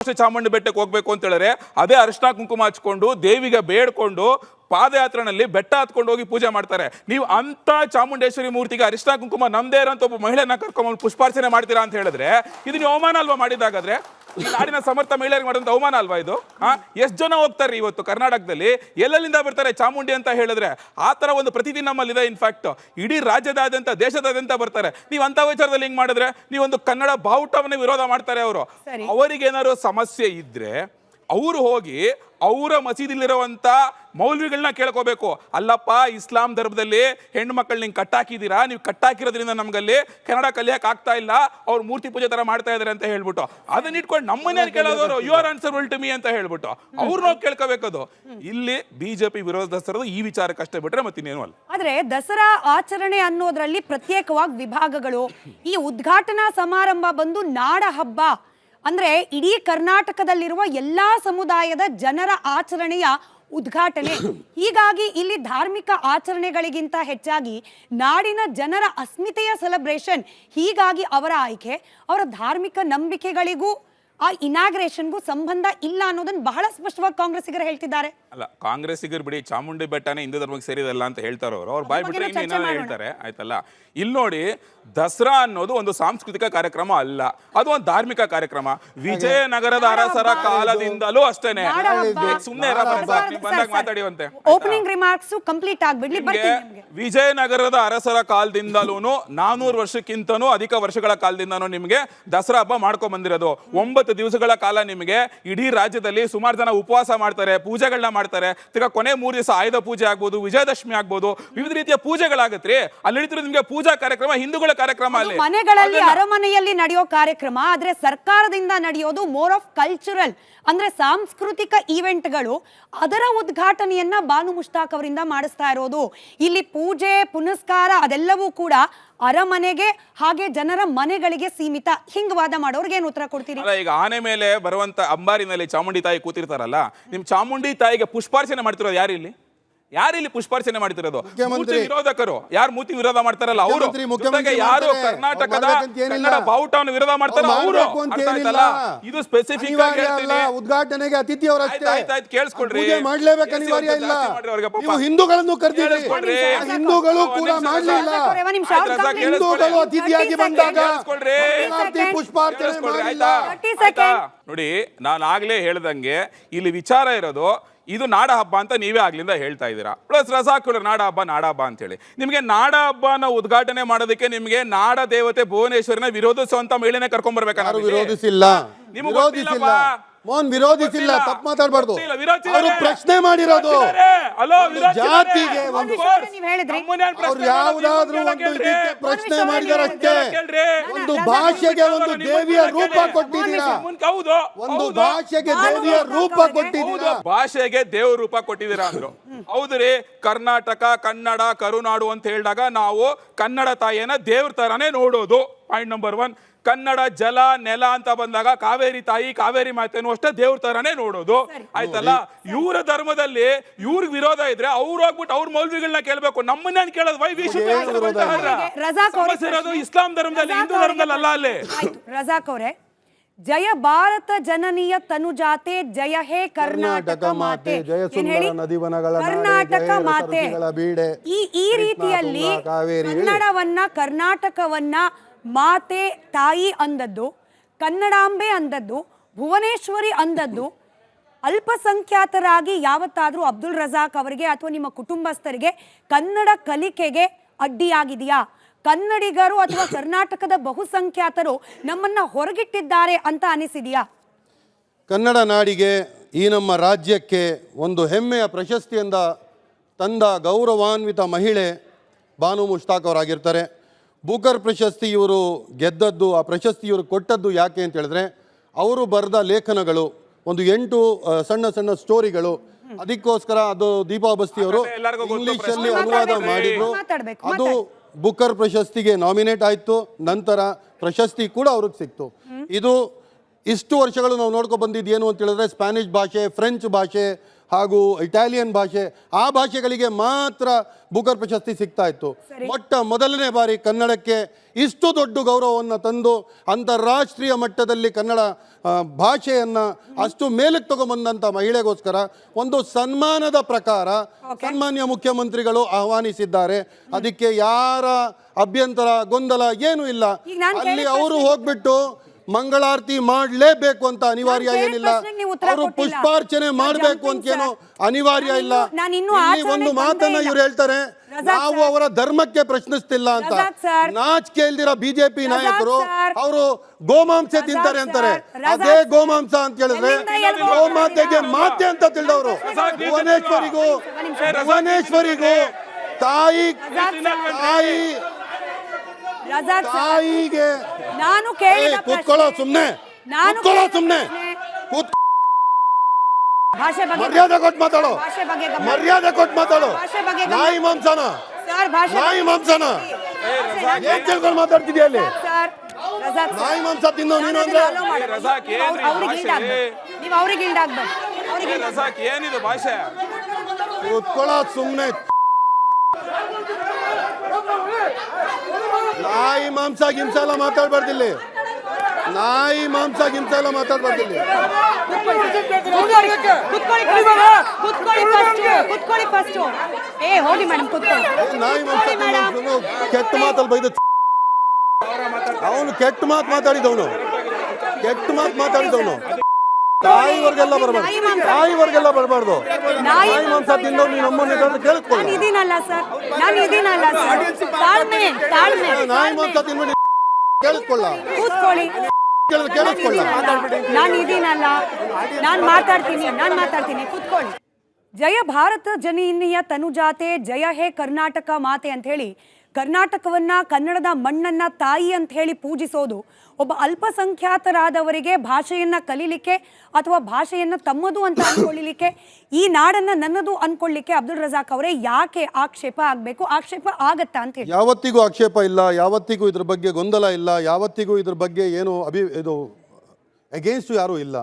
ಚಾಮುಂಡಿ ಬೆಟ್ಟಕ್ಕೆ ಹೋಗ್ಬೇಕು ಅಂತ ಹೇಳಿದ್ರೆ ಅದೇ ಅರಿಶಿನ ಕುಂಕುಮ ಹಚ್ಕೊಂಡು ದೇವಿಗೆ ಬೇಡ್ಕೊಂಡು ಪಾದಯಾತ್ರೆನಲ್ಲಿ ಬೆಟ್ಟ ಹತ್ಕೊಂಡು ಹೋಗಿ ಪೂಜೆ ಮಾಡ್ತಾರೆ. ನೀವು ಅಂತ ಚಾಮುಂಡೇಶ್ವರಿ ಮೂರ್ತಿಗೆ ಅರಿಶಿನ ಕುಂಕುಮ ನಮ್ದೇ ಇರೋಂಥ ಒಬ್ಬ ಮಹಿಳೆನ ಕರ್ಕೊಂಬಂದು ಪುಷ್ಪಾರ್ಚನೆ ಮಾಡ್ತೀರಾ ಅಂತ ಹೇಳಿದ್ರೆ ಇದು ನೀವು ಅವಮಾನ ಅಲ್ವಾ ಮಾಡಿದಾಗಾದ್ರೆ ಈ ನಾಡಿನ ಸಮರ್ಥ ಮಹಿಳೆಯರಿಗೆ ಮಾಡುವಂತ ಅವಮಾನ ಅಲ್ವಾ ಇದು? ಹಾ ಎಷ್ಟು ಜನ ಹೋಗ್ತಾರೆ ಇವತ್ತು ಕರ್ನಾಟಕದಲ್ಲಿ? ಎಲ್ಲೆಲ್ಲಿಂದ ಬರ್ತಾರೆ ಚಾಮುಂಡಿ ಅಂತ ಹೇಳಿದ್ರೆ? ಆ ಥರ ಒಂದು ಪ್ರತಿದಿನ ನಮ್ಮಲ್ಲಿದೆ ಇನ್ಫ್ಯಾಕ್ಟ್ ಇಡೀ ರಾಜ್ಯದಾದ್ಯಂತ ದೇಶದಾದ್ಯಂತ ಬರ್ತಾರೆ. ನೀವು ಅಂತ ವಿಚಾರದಲ್ಲಿ ಹಿಂಗ್ ಮಾಡಿದ್ರೆ? ನೀವೊಂದು ಕನ್ನಡ ಬಾವುಟವನ್ನು ವಿರೋಧ ಮಾಡ್ತಾರೆ ಅವರು. ಅವರಿಗೇನಾರು ಅವರಿಗೆ ಏನಾದ್ರು ಸಮಸ್ಯೆ ಇದ್ರೆ ಅವರು ಹೋಗಿ ಅವರ ಮಸೀದಿಲಿರುವಂಥ ಮೌಲ್ವಿಗಳನ್ನ ಕೇಳ್ಕೋಬೇಕು. ಅಲ್ಲಪ್ಪ, ಇಸ್ಲಾಂ ಧರ್ಮದಲ್ಲಿ ಹೆಣ್ಣು ಮಕ್ಕಳು ನಿಂಗೆ ಕಟ್ಟಾಕಿದ್ದೀರಾ ನೀವು ಕಟ್ಟಾಕಿರೋದ್ರಿಂದ ನಮಗಲ್ಲಿ ಕನ್ನಡ ಕಲಿಯಕ್ಕೆ ಆಗ್ತಾ ಇಲ್ಲ. ಅವ್ರು ಮೂರ್ತಿ ಪೂಜೆ ಥರ ಮಾಡ್ತಾ ಇದಾರೆ ಅಂತ ಹೇಳ್ಬಿಟ್ಟು. ಅದನ್ನ ಇಟ್ಕೊಂಡು ನಮ್ಮನ್ನೇ ಕೇಳೋದವರು you are answer to me ಅಂತ ಹೇಳ್ಬಿಟ್ಟು. ಅವ್ರನ್ನ ಕೇಳ್ಕೋಬೇಕದು. ಇಲ್ಲಿ ಬಿಜೆಪಿ ದಸರದು ಈ ವಿಚಾರಕ್ಕಷ್ಟೇ ಬಿಟ್ರೆ ಮತ್ತಿನ್ನೇನು ಅಲ್ಲ. ಆದ್ರೆ ದಸರಾ ಆಚರಣೆ ಅನ್ನೋದ್ರಲ್ಲಿ ಪ್ರತ್ಯೇಕವಾಗಿ ವಿಭಾಗಗಳು. ಈ ಉದ್ಘಾಟನಾ ಸಮಾರಂಭ ಬಂದು ನಾಡ ಹಬ್ಬ ಅಂದ್ರೆ ಇಡೀ ಕರ್ನಾಟಕದಲ್ಲಿರುವ ಎಲ್ಲಾ ಸಮುದಾಯದ ಜನರ ಆಚರಣೆಯ ಉದ್ಘಾಟನೆ. ಹೀಗಾಗಿ ಇಲ್ಲಿ ಧಾರ್ಮಿಕ ಆಚರಣೆಗಳಿಗಿಂತ ಹೆಚ್ಚಾಗಿ ನಾಡಿನ ಜನರ ಅಸ್ಮಿತೆಯ ಸೆಲೆಬ್ರೇಷನ್ ಹೀಗಾಗಿ ಅವರ ಆಯ್ಕೆ ಅವರ ಧಾರ್ಮಿಕ ನಂಬಿಕೆಗಳಿಗೂ ಆ ಇನಾಗ್ರೇಷನ್ಗೂ ಸಂಬಂಧ ಇಲ್ಲ ಅನ್ನೋದನ್ನ ಬಹಳ ಸ್ಪಷ್ಟವಾಗಿ ಕಾಂಗ್ರೆಸ್ಸಿಗರು ಹೇಳ್ತಿದ್ದಾರೆ. ಅಲ್ಲ ಕಾಂಗ್ರೆಸ್ಸಿಗರು ಬಿಡಿ ಚಾಮುಂಡಿ ಬೆಟ್ಟನೇ ಹಿಂದೂ ಧರ್ಮಕ್ಕೆ ಸೇರಿದಲ್ಲ ಅಂತ ಹೇಳ್ತಾರೋ ಅವರು. ಅವ್ರು ಬಾಯ್ ಮಾಡೋಣ. ಹೇಳ್ತಾರೆ ಆಯ್ತಲ್ಲ? ಇಲ್ಲಿ ನೋಡಿ ದಸರಾ ಅನ್ನೋದು ಒಂದು ಸಾಂಸ್ಕೃತಿಕ ಕಾರ್ಯಕ್ರಮ ಅಲ್ಲ. ಅದು ಒಂದು ಧಾರ್ಮಿಕ ಕಾರ್ಯಕ್ರಮ. ವಿಜಯನಗರದ ಅರಸರ ಕಾಲದಿಂದಲೂ ಅಷ್ಟೇನೆ. ಸುಮ್ಮನೆ ಬಂದಾಗ ಮಾತಾಡಿವಂತೆ ಓಪನಿಂಗ್ ರಿಮಾರ್ಕ್ಸ್ ಕಂಪ್ಲೀಟ್ ಆಗ್ಬಿಡ್ಲಿ ಬರ್ತೀನಿ ನಿಮ್ಗೆ. ವಿಜಯನಗರದ ಅರಸರ ಕಾಲದಿಂದಲೂ ನಾನೂರು ವರ್ಷಕ್ಕಿಂತನೂ ಅಧಿಕ ವರ್ಷಗಳ ಕಾಲದಿಂದನೂ ನಿಮಗೆ ದಸರಾ ಹಬ್ಬ ಮಾಡ್ಕೊಂಡ್ ಬಂದಿರೋದು ಒಂಬತ್ತು ದಿವಸಗಳ ಕಾಲ ನಿಮಗೆ ಇಡೀ ರಾಜ್ಯದಲ್ಲಿ ಸುಮಾರು ಜನ ಉಪವಾಸ ಮಾಡ್ತಾರೆ ಪೂಜೆಗಳನ್ನ ಮಾಡ್ತಾರೆ. ತಿರ್ಗ ಕೊನೆ ಮೂರು ದಿವಸ ಆಯುಧ ಪೂಜೆ ಆಗ್ಬೋದು ವಿಜಯದಶಮಿ ಆಗ್ಬೋದು ವಿವಿಧ ರೀತಿಯ ಪೂಜೆಗಳಾಗತ್ರಿ ಅಲ್ಲಿ ನಡೀತಿರೋದು ನಿಮಗೆ ಪೂಜಾ ಕಾರ್ಯಕ್ರಮ ಹಿಂದೂಗಳ ಕಾರ್ಯಕ್ರಮ ಅಲ್ಲಿ. ಮನೆಗಳಲ್ಲಿ ಅರಮನೆಯಲ್ಲಿ ನಡೆಯೋ ಕಾರ್ಯಕ್ರಮ ಆದ್ರೆ ಸರ್ಕಾರದಿಂದ ನಡೆಯೋದು ಮೋರ್ ಆಫ್ ಕಲ್ಚರಲ್ ಅಂದ್ರೆ ಸಾಂಸ್ಕೃತಿಕ ಈವೆಂಟ್ಗಳು ಅದರ ಉದ್ಘಾಟನೆಯನ್ನ ಬಾನು ಮುಷ್ತಾಕ್ ಅವರಿಂದ ಮಾಡಿಸ್ತಾ ಇರೋದು. ಇಲ್ಲಿ ಪೂಜೆ ಪುನಸ್ಕಾರ ಅದೆಲ್ಲವೂ ಕೂಡ ಅರಮನೆಗೆ ಹಾಗೆ ಜನರ ಮನೆಗಳಿಗೆ ಸೀಮಿತ. ಹಿಂಗ್ ವಾದ ಮಾಡೋರ್ಗೆ ಏನು ಉತ್ತರ ಕೊಡ್ತೀರಿ? ಈಗ ಆನೆ ಮೇಲೆ ಬರುವಂತ ಅಂಬಾರಿನಲ್ಲಿ ಚಾಮುಂಡಿ ತಾಯಿ ಕೂತಿರ್ತಾರಲ್ಲ, ನಿಮ್ ಚಾಮುಂಡಿ ತಾಯಿಗೆ ಪುಷ್ಪಾರ್ಚನೆ ಮಾಡ್ತಿರೋದು ಯಾರಿಲ್ಲಿ ಇಲ್ಲಿ ಪುಷ್ಪಾರ್ಚನೆ ಮಾಡ್ತಿರೋದು. ಮೂರ್ತಿ ವಿರೋಧಕರು ಯಾರು ಮೂರ್ತಿ ವಿರೋಧ ಮಾಡ್ತಾರಲ್ಲ ಅವರು ಯಾರು ಕರ್ನಾಟಕದ ಏನಿಲ್ಲ. ಕನ್ನಡ ಬಾವುಟವನ್ನು ವಿರೋಧ ಮಾಡ್ತಾರೋ ಅವ್ರು. ಇದು ಸ್ಪೆಸಿಫಿಕ್ ಆಗಿ ಅನಿವಾರ್ಯ ಹೇಳ್ತೀನಿ ಉದ್ಘಾಟನೆಗೆ ಅತಿಥಿ ಅವರ ಅವರಷ್ಟೇ ಆಯ್ತು, ಆಯ್ತು, ಕೇಳಿಸ್ಕೊಳ್ರಿ. ಪೂಜೆ ಮಾಡ್ಲೇಬೇಕು ಅನಿವಾರ್ಯ ಇಲ್ಲ. ನೀವು ಹಿಂದೂಗಳನ್ನು ಕರೆದಿರಿ ಕೇಳಿಸ್ಕೊಳ್ರಿ. ಹಿಂದೂಗಳು ಕೂಡ ಮಾಡ್ಲಿಲ್ಲ. ಹಿಂದೂಗಳು ಅತಿಥಿಯಾಗಿ ಬಂದಾಗ ಪುಷ್ಪಾರ್ಚನೆ ಕೇಳಿಸ್ಕೊಳ್ರಿ, ಮಾಡಿಲ್ಲ ಆಯ್ತಾ? 30 ಆಯ್ತಾ? second. ನೋಡಿ ನಾನು ಆಗ್ಲೇ ಹೇಳ್ದಂಗೆ ಇಲ್ಲಿ ವಿಚಾರ ಇರೋದು ಇದು ನಾಡ ಹಬ್ಬ ಅಂತ ನೀವೇ ಆಗ್ಲಿಂದ ಹೇಳ್ತಾ ಇದ್ದೀರಾ. ಪ್ಲಸ್ ರಸ ಹಾಕಿದ್ರು ನಾಡ ಹಬ್ಬ ನಾಡ ಹಬ್ಬ ಅಂತೇಳಿ. ನಿಮಗೆ ನಾಡ ಹಬ್ಬನ ಉದ್ಘಾಟನೆ ಮಾಡೋದಕ್ಕೆ ನಿಮಗೆ ನಾಡ ದೇವತೆ ಭುವನೇಶ್ವರಿನ ವಿರೋಧಿಸುವಂತ ಮಹಿಳೆನೆ ಕರ್ಕೊಂಡ್ ಬರ್ಬೇಕಾ ಯಾರು ವಿರೋಧಿಸಿಲ್ಲ. ನಿಮಗೆ. ಮೋಹನ್ ವಿರೋಧಿಸಿಲ್ಲ. ತಪ್ಪು ಮಾತಾಡಬಾರ್ದು. ಅವರು ಪ್ರಶ್ನೆ ಮಾಡಿರೋದು. ಜಾತಿಗೆ ಒಂದು ಅವ್ರು ಯಾವ್ದಾದ್ರು ಒಂದು. ಇದಕ್ಕೆ ಪ್ರಶ್ನೆ ಮಾಡಿದಾರೆ ಮಾಡಿದಾರಷ್ಟೇ ಒಂದು ಭಾಷೆಗೆ ಒಂದು ದೇವಿಯ ರೂಪ ಕೊಟ್ಟಿದ್ದೀರಾ? ಒಂದು. ಭಾಷೆಗೆ ದೇವಿಯ ರೂಪ ಕೊಟ್ಟಿದ್ದೀರಾ? ಭಾಷೆಗೆ ದೇವ ರೂಪ ಕೊಟ್ಟಿದ್ದೀರಾ ಅಂದ್ರು. ಹೌದ್ರಿ. ಕರ್ನಾಟಕ ಕನ್ನಡ ಕರುನಾಡು ಅಂತ ಹೇಳಿದಾಗ ನಾವು ಕನ್ನಡ ತಾಯಿಯನ್ನ ದೇವ್ರ ತರಾನೇ ನೋಡೋದು. ಪಾಯಿಂಟ್ ನಂಬರ್ ಒನ್ ಕನ್ನಡ ಜಲ ನೆಲ ಅಂತ ಬಂದಾಗ ಕಾವೇರಿ ತಾಯಿ ಕಾವೇರಿ ಮಾತೆ ಅಷ್ಟೇ ದೇವ್ರ ತರಾನೇ ನೋಡೋದು. ಆಯ್ತಲ್ಲ? ಇವರ ಧರ್ಮದಲ್ಲಿ ಇವ್ರಿಗೆ ವಿರೋಧ ಇದ್ರೆ ಅವ್ರು ಹೋಗ್ಬಿಟ್ಟು ಅವ್ರ ಮೌಲ್ವಿಗಳನ್ನ ಕೇಳಬೇಕು. ನಮ್ಮನ್ನ ಕೇಳೋದು? ವೈ ಇರೋದು ಇಸ್ಲಾಂ ಧರ್ಮದಲ್ಲಿ ಹಿಂದೂ ರಜಾಕ್ ಧರ್ಮದಲ್ಲಿ ಅಲ್ಲ ಅಲ್ಲಿ. ರಜಾಕ್ ಅವರೇ. ಜಯ ಭಾರತ ಜನನೀಯ ತನುಜಾತೆ ಜಯ ಹೇ ಕರ್ನಾಟಕ ಮಾತೆ ಜಯ ಸುಂದರ? ನದಿವನಗಳ ಕರ್ನಾಟಕ ಮಾತೆ. ಈ ಈ ರೀತಿಯಲ್ಲಿ ಕಾವೇರಿ ಕನ್ನಡವನ್ನ ಕರ್ನಾಟಕವನ್ನ ಮಾತೆ ತಾಯಿ ಅಂದದ್ದು, ಕನ್ನಡಾಂಬೆ ಅಂದದ್ದು, ಭುವನೇಶ್ವರಿ ಅಂದದ್ದು, ಅಲ್ಪಸಂಖ್ಯಾತರಾಗಿ ಯಾವತ್ತಾದರೂ ಅಬ್ದುಲ್ ರಜಾಕ್ ಅವರಿಗೆ ಅಥವಾ ನಿಮ್ಮ ಕುಟುಂಬಸ್ಥರಿಗೆ ಕನ್ನಡ ಕಲಿಕೆಗೆ ಅಡ್ಡಿಯಾಗಿದೆಯಾ? ಕನ್ನಡಿಗರು ಅಥವಾ ಕರ್ನಾಟಕದ ಬಹುಸಂಖ್ಯಾತರು ನಮ್ಮನ್ನ ಹೊರಗಿಟ್ಟಿದ್ದಾರೆ ಅಂತ ಅನಿಸಿದೆಯಾ? ಕನ್ನಡ ನಾಡಿಗೆ ಈ ನಮ್ಮ ರಾಜ್ಯಕ್ಕೆ ಒಂದು ಹೆಮ್ಮೆಯ ಪ್ರಶಸ್ತಿಯಿಂದ ತಂದ ಗೌರವಾನ್ವಿತ ಮಹಿಳೆ ಬಾನು ಮುಷ್ತಾಕ್ ಅವರಾಗಿರ್ತಾರೆ. ಬೂಕರ್ ಪ್ರಶಸ್ತಿ ಇವರು ಗೆದ್ದದ್ದು ಆ ಪ್ರಶಸ್ತಿ ಇವರು ಕೊಟ್ಟದ್ದು ಯಾಕೆ ಅಂತ ಹೇಳಿದ್ರೆ ಅವರು ಬರೆದ ಲೇಖನಗಳು ಒಂದು ಎಂಟು ಸಣ್ಣ ಸಣ್ಣ ಸ್ಟೋರಿಗಳು. ಅದಕ್ಕೋಸ್ಕರ ಅದು ದೀಪಾ ಬಸ್ತಿ ಅವರು ಇಂಗ್ಲಿಷ್ ಎಲ್ಲರಿಗೂ ಗೊತ್ತು ಇಂಗ್ಲಿಷಲ್ಲಿ. ಅನುವಾದ ಮಾಡಿದ್ರು. ಅದು ಬುಕರ್ ಪ್ರಶಸ್ತಿಗೆ ನಾಮಿನೇಟ್ ಆಯಿತು. ನಂತರ ಪ್ರಶಸ್ತಿ ಕೂಡ ಅವ್ರಿಗೆ ಸಿಕ್ತು. ಇದು ಇಷ್ಟು ವರ್ಷಗಳು ನಾವು ನೋಡ್ಕೊ ಬಂದಿದ್ದೇನು ಏನು ಅಂತ ಹೇಳಿದ್ರೆ ಸ್ಪ್ಯಾನಿಷ್ ಭಾಷೆ ಫ್ರೆಂಚ್ ಭಾಷೆ ಹಾಗೂ ಇಟಾಲಿಯನ್ ಭಾಷೆ ಆ ಭಾಷೆಗಳಿಗೆ ಮಾತ್ರ ಬುಕರ್ ಪ್ರಶಸ್ತಿ ಸಿಗ್ತಾ ಇತ್ತು. ಮೊಟ್ಟ ಮೊದಲನೇ ಬಾರಿ ಕನ್ನಡಕ್ಕೆ ಇಷ್ಟು ದೊಡ್ಡ ಗೌರವವನ್ನು ತಂದು ಅಂತಾರಾಷ್ಟ್ರೀಯ ಮಟ್ಟದಲ್ಲಿ ಕನ್ನಡ ಭಾಷೆಯನ್ನು ಅಷ್ಟು ಮೇಲಕ್ಕೆ ತಗೊಂಬಂದಂಥ ಮಹಿಳೆಗೋಸ್ಕರ ಒಂದು ಸನ್ಮಾನದ ಪ್ರಕಾರ ಸನ್ಮಾನ್ಯ ಮುಖ್ಯಮಂತ್ರಿಗಳು ಆಹ್ವಾನಿಸಿದ್ದಾರೆ. ಅದಕ್ಕೆ ಯಾರ ಅಭ್ಯಂತರ ಗೊಂದಲ ಏನೂ ಇಲ್ಲ. ಅಲ್ಲಿ ಅವರು ಹೋಗ್ಬಿಟ್ಟು ಮಂಗಳಾರತಿ ಮಾಡಲೇಬೇಕು ಅಂತ ಅನಿವಾರ್ಯ ಏನಿಲ್ಲ. ಅವರು ಪುಷ್ಪಾರ್ಚನೆ ಮಾಡಬೇಕು ಅಂತ ಏನೋ ಅನಿವಾರ್ಯ ಇಲ್ಲ. ಈ ಇಲ್ಲಿ ಒಂದು ಮಾತನ್ನ. ಇವ್ರು ಹೇಳ್ತಾರೆ. ನಾವು ಅವರ ಧರ್ಮಕ್ಕೆ ಪ್ರಶ್ನಿಸ್ತಿಲ್ಲ ಅಂತ. ನಾಚ್ ಕೇಳ್ದಿರ ನಾಚಿಕೆ ಇಲ್ದಿರ ಬಿಜೆಪಿ ನಾಯಕರು ಅವರು ಗೋಮಾಂಸ ತಿಂತಾರೆ ಅಂತಾರೆ. ಅದೇ ಗೋಮಾಂಸ ಅಂತ ಹೇಳಿದ್ರೆ ಗೋಮಾತೆಗೆ? ಮಾತೆ ಅಂತ ತಿಳಿದವರು. ಭುವನೇಶ್ವರಿಗೂ ಭುವನೇಶ್ವರಿಗೂ ತಾಯಿ ತಾಯಿ ರಜಾಕ್ sir, ತಾಯಿಗೆ. ನಾನು ಕೇಳಿದ ಕೂತ್ಕೊಳ್ಳೋ ಪ್ರಶ್ನೆ- ಸುಮ್ನೆ. ನಾನು ಕೂತ್ಕೊಳ್ಳೋ ಕೇಳಿದ ಸುಮ್ನೆ. ಪ್ರಶ್ನೆ- ಕೂತ್ ಭಾಷೆ ಬಗ್ಗೆ ಮರ್ಯಾದೆ ಕೊಟ್ಟು ಮಾತಾಡೋ. ಭಾಷೆ ಬಗ್ಗೆ ಗಮನ- ಮರ್ಯಾದೆ ಕೊಟ್ಟು ಮಾತಾಡೋ. ಭಾಷೆ ಬಗ್ಗೆ ಗಮನ- ನಾಯಿ ಮಾಂಸನ. ಸರ್ ಭಾಷೆ ನಾಯಿ ಮಾಂಸನ. ಏನ್ ತಿಳ್ಕೊಂಡು ಮಾತಾಡ್ತಿದ್ಯಾ ಅಲ್ಲಿ? ಸರ್. ರಜಾಕ್. ನಾಯಿ ಮಾಂಸ ತಿನ್ನೋ ನೀನು ಅಂದ್ರೆ. ರಜಾಕ್ ಏನ್ರಿ ಅವ್ರಿಗೆ ಭಾಷೆ? ನೀವು ಅವ್ರಿಗೆ ಈಲ್ಡ್ ಆಗ್ಬೇಡಿ ಅವ್ರಿಗೆ ರಜಾಕ್ ಏನಿದು ಭಾಷೆ? ಕೂತ್ಕೊಳ್ಳೋ ಸುಮ್ನೆ. ಮಾಂಸ ಗಿಂಸ ಎಲ್ಲ ಮಾತಾಡ್ಬಾರ್ದಿಲ್ಲಿ. ನಾಯಿ ಮಾಂಸ ಗಿಂಸ ಎಲ್ಲ ಮಾತಾಡ್ಬಾರ್ದಿಲ್ಲ. ಕೆಟ್ಟ ಮಾತಲ್ಲಿ ಬೈದ ಅವನು ಕೆಟ್ಟ ಮಾತು ಮಾತಾಡಿದವನು. ಕೆಟ್ಟ ಮಾತು ಮಾತಾಡಿದವನು. ತಾಯಿವರೆಗೆಲ್ಲ ಬರಬಾರ್ದು. ತಾಯಿವರೆಗೆಲ್ಲ ಬರಬಾರ್ದು. ನಾಯಿ ಮಾಂಸ ತಿಂದವ್ ನೀನು ಕೇಳಿಸ್ಕೊಳ್ಳಿ ನಾನು ಕೇಳಿಸ್ಕೊಳ್ಳ ಇದೀನಲ್ಲ ಸರ್. ನಾನು ಇದೀನಲ್ಲ ಸರ್. ತಾಳ್ಮೆ ತಾಳ್ಮೆ. ನಾಯಿ ಮಾಂಸ ತಿನ್ಬಿಡಿ ಕೇಳಿಸ್ಕೊಳ್ಳ ಕೂತ್ಕೊಳ್ಳಿ. ಕೇಳಿದ್ರೆ ಕೇಳಿಸ್ಕೊಳ್ಳ. ನಾನು ಇದೀನಲ್ಲ ನಾನು ಮಾತಾಡ್ತೀನಿ ನಾನು ಮಾತಾಡ್ತೀನಿ. ಕೂತ್ಕೊಳ್ಳಿ. ಜಯ ಭಾರತ ಜನನಿಯ ತನುಜಾತೆ ಜಯ ಹೇ ಕರ್ನಾಟಕ ಮಾತೆ ಅಂತ ಹೇಳಿ ಕರ್ನಾಟಕವನ್ನ, ಕನ್ನಡದ ಮಣ್ಣನ್ನ ತಾಯಿ ಅಂತ ಹೇಳಿ ಪೂಜಿಸೋದು, ಒಬ್ಬ ಅಲ್ಪಸಂಖ್ಯಾತರಾದವರಿಗೆ ಭಾಷೆಯನ್ನ ಕಲೀಲಿಕ್ಕೆ ಅಥವಾ ಭಾಷೆಯನ್ನ ತಮ್ಮದು ಅಂತ ಅಂದ್ಕೊಳ್ಳಲಿಕ್ಕೆ ಈ ನಾಡನ್ನ ನನ್ನದು ಅನ್ಕೊಳ್ಳಿಕ್ಕೆ ಅಬ್ದುಲ್ ರಜಾಕ್ ಅವರೇ ಯಾಕೆ ಆಕ್ಷೇಪ ಆಗಬೇಕು, ಆಕ್ಷೇಪ ಆಗತ್ತಾ ಅಂತ ಹೇಳಿ. ಯಾವತ್ತಿಗೂ ಆಕ್ಷೇಪ ಇಲ್ಲ, ಯಾವತ್ತಿಗೂ ಇದ್ರ ಬಗ್ಗೆ ಗೊಂದಲ ಇಲ್ಲ, ಯಾವತ್ತಿಗೂ ಇದ್ರ ಬಗ್ಗೆ ಏನು ಅಭಿ ಇದು ಅಗೇನ್ಸ್ಟ್ ಯಾರೂ ಇಲ್ಲ.